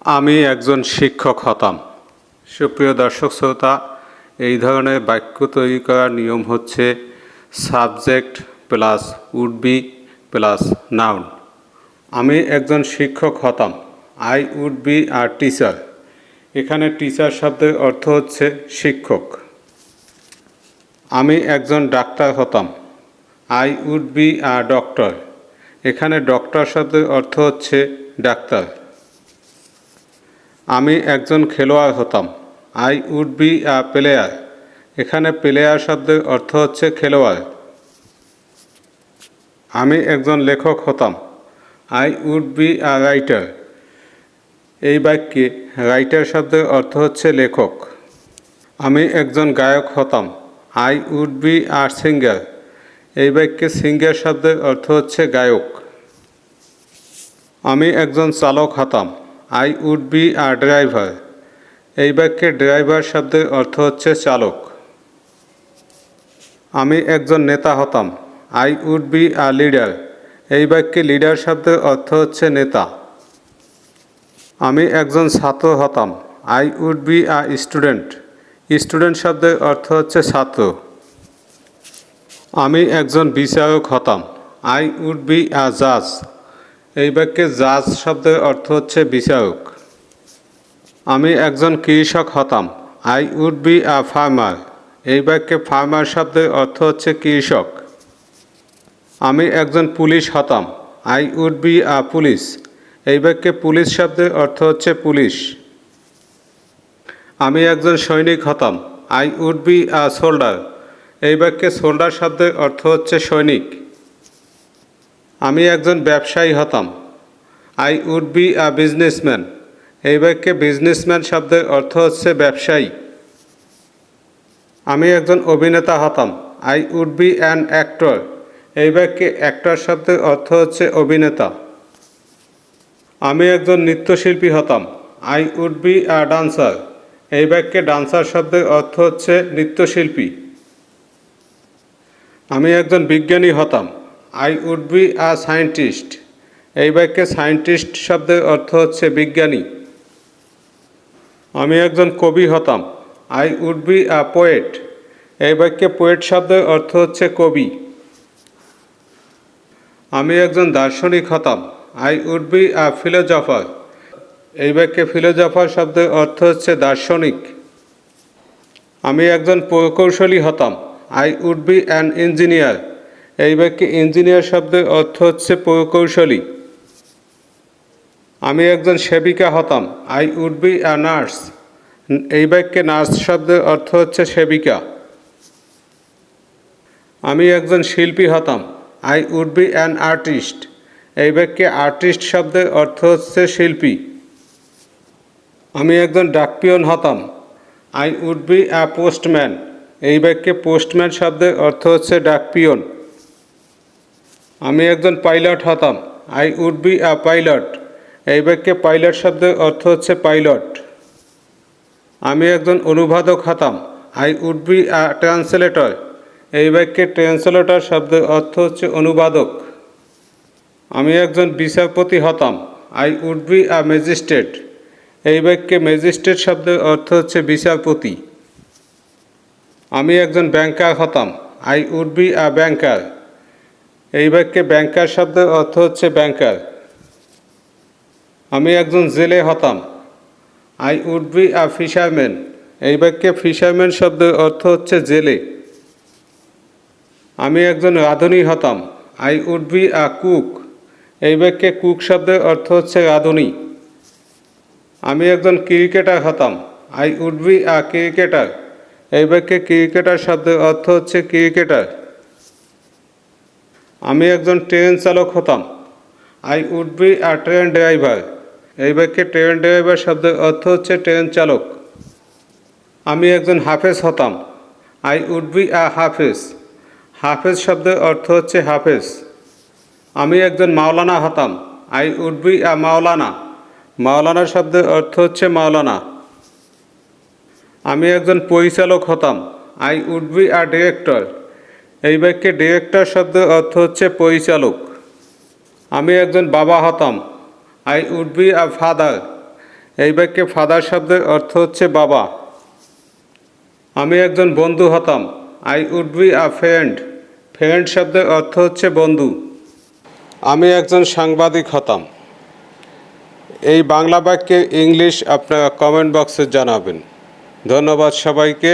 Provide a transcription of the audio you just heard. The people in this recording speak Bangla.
আমি একজন শিক্ষক হতাম। সুপ্রিয় দর্শক শ্রোতা, এই ধরনের বাক্য তৈরি করার নিয়ম হচ্ছে subject plus would be plus noun. আমি একজন শিক্ষক হতাম। I would be a teacher. এখানে টিচার শব্দের অর্থ হচ্ছে শিক্ষক। আমি একজন ডাক্তার হতাম। I would be a doctor. এখানে ডক্টর শব্দের অর্থ হচ্ছে ডাক্তার। আমি একজন খেলোয়াড় হতাম। I would be a player এখানে প্লেয়ার শব্দের অর্থ হচ্ছে খেলোয়াড়। আমি একজন লেখক হতাম। I would be a writer এই বাক্যে রাইটার শব্দের অর্থ হচ্ছে লেখক। আমি একজন গায়ক হতাম। I would be a singer এই বাক্যে সিঙ্গার শব্দের অর্থ হচ্ছে গায়ক। আমি একজন চালক হতাম। I would be a driver এই বাক্যে ড্রাইভার শব্দের অর্থ হচ্ছে চালক। আমি একজন নেতা হতাম। I would be a leader এই বাক্যে লিডার শব্দের অর্থ হচ্ছে নেতা। আমি একজন ছাত্র হতাম। I would be a student student শব্দের অর্থ হচ্ছে ছাত্র। আমি একজন বিচারক হতাম। আই উড বি আ জাজ এই বাক্যে জাজ শব্দের অর্থ হচ্ছে বিচারক আমি একজন কৃষক হতাম। I would be a farmer এই বাক্যে ফার্মার শব্দের অর্থ হচ্ছে কৃষক। আমি একজন পুলিশ হতাম। I would be a police এই বাক্যে পুলিশ শব্দের অর্থ হচ্ছে পুলিশ। আমি একজন সৈনিক হতাম। I would be a soldier এই বাক্যে সোল্ডার শব্দের অর্থ হচ্ছে সৈনিক। আমি একজন ব্যবসায়ী হতাম। I would be a businessman এই বাক্যে বিজনেসম্যান শব্দের অর্থ হচ্ছে ব্যবসায়ী। আমি একজন অভিনেতা হতাম। I would be an actor এই বাক্যে অ্যাক্টর শব্দের অর্থ হচ্ছে অভিনেতা। আমি একজন নৃত্যশিল্পী হতাম। I would be a dancer এই বাক্যে ডান্সার শব্দের অর্থ হচ্ছে নৃত্যশিল্পী। আমি একজন বিজ্ঞানী হতাম। I would be a scientist এই বাক্যে সায়েন্টিস্ট শব্দের অর্থ হচ্ছে বিজ্ঞানী। আমি একজন কবি হতাম। I would be a poet এই বাক্যে পোয়েট শব্দের অর্থ হচ্ছে কবি। আমি একজন দার্শনিক হতাম। I would be a philosopher এই বাক্যে ফিলোজফার শব্দের অর্থ হচ্ছে দার্শনিক। আমি একজন প্রকৌশলী হতাম। I would be an engineer এই বাক্যে ইঞ্জিনিয়ার শব্দের অর্থ হচ্ছে প্রকৌশলী। আমি একজন সেবিকা হতাম, I would be a nurse. এই বাক্যে নার্স শব্দের অর্থ হচ্ছে সেবিকা। আমি একজন শিল্পী হতাম, I would be an artist. এই বাক্যে আর্টিস্ট শব্দের অর্থ হচ্ছে শিল্পী। আমি একজন ডাকপিয়ন হতাম, I would be a postman. এই বাক্যে পোস্টম্যান শব্দের অর্থ হচ্ছে ডাকপিয়ন। আমি একজন পাইলট হতাম। I would be a pilot এই বাক্যে পাইলট শব্দের অর্থ হচ্ছে পাইলট। আমি একজন অনুবাদক হতাম। I would be a translator এই বাক্যে ট্রান্সলেটর শব্দের অর্থ হচ্ছে অনুবাদক। আমি একজন বিচারপতি হতাম। I would be a magistrate এই বাক্যে ম্যাজিস্ট্রেট শব্দের অর্থ হচ্ছে বিচারপতি। আমি একজন ব্যাংকার হতাম। I would be a banker এই বাক্যে ব্যাংকার শব্দের অর্থ হচ্ছে ব্যাংকার আমি একজন জেলে হতাম। I would be a fisherman এই বাক্যে ফিশারম্যান শব্দের অর্থ হচ্ছে জেলে। আমি একজন রাঁধুনি হতাম। I would be a cook এই বাক্যে কুক শব্দের অর্থ হচ্ছে রাঁধুনি। আমি একজন ক্রিকেটার হতাম। I would be a cricketer এই বাক্যে ক্রিকেটার শব্দের অর্থ হচ্ছে ক্রিকেটার। আমি একজন ট্রেন চালক হতাম। I would be a train driver এই বাক্যে ট্রেন ড্রাইভার শব্দের অর্থ হচ্ছে ট্রেন চালক। আমি একজন হাফেজ হতাম। আই উড বি আ হাফেজ। হাফেজ শব্দের অর্থ হচ্ছে হাফেজ। আমি একজন মাওলানা হতাম। I would be a maulana. মাওলানা শব্দের অর্থ হচ্ছে মাওলানা। আমি একজন পরিচালক হতাম। I would be a director এই বাক্যে ডিরেক্টর শব্দের অর্থ হচ্ছে পরিচালক। আমি একজন বাবা হতাম। I would be a father এই বাক্যে ফাদার শব্দের অর্থ হচ্ছে বাবা। আমি একজন বন্ধু হতাম। I would be a friend friend শব্দের অর্থ হচ্ছে বন্ধু। আমি একজন সাংবাদিক হতাম। এই বাংলা বাক্যের ইংলিশ আপনারা কমেন্ট বক্সে জানাবেন। ধন্যবাদ সবাইকে।